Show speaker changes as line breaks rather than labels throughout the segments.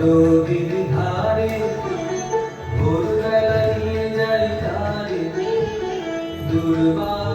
নদীর ধারে ভোরবেলা নিয়ে যাই তারে। দুর্বার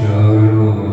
Jaro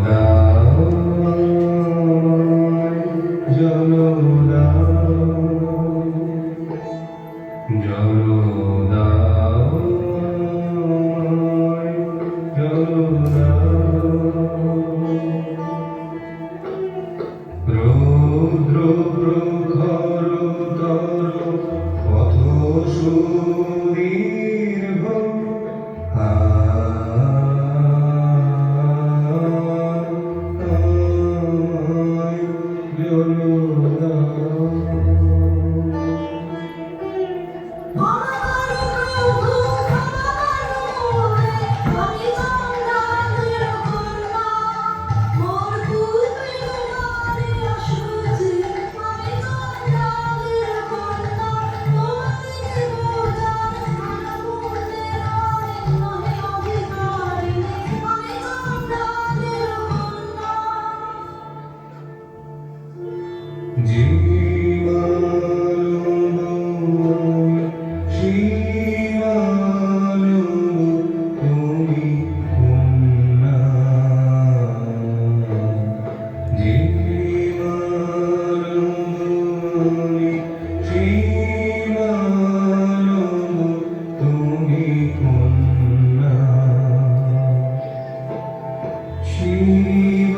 Shiv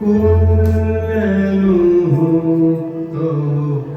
Oh, oh, oh,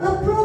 a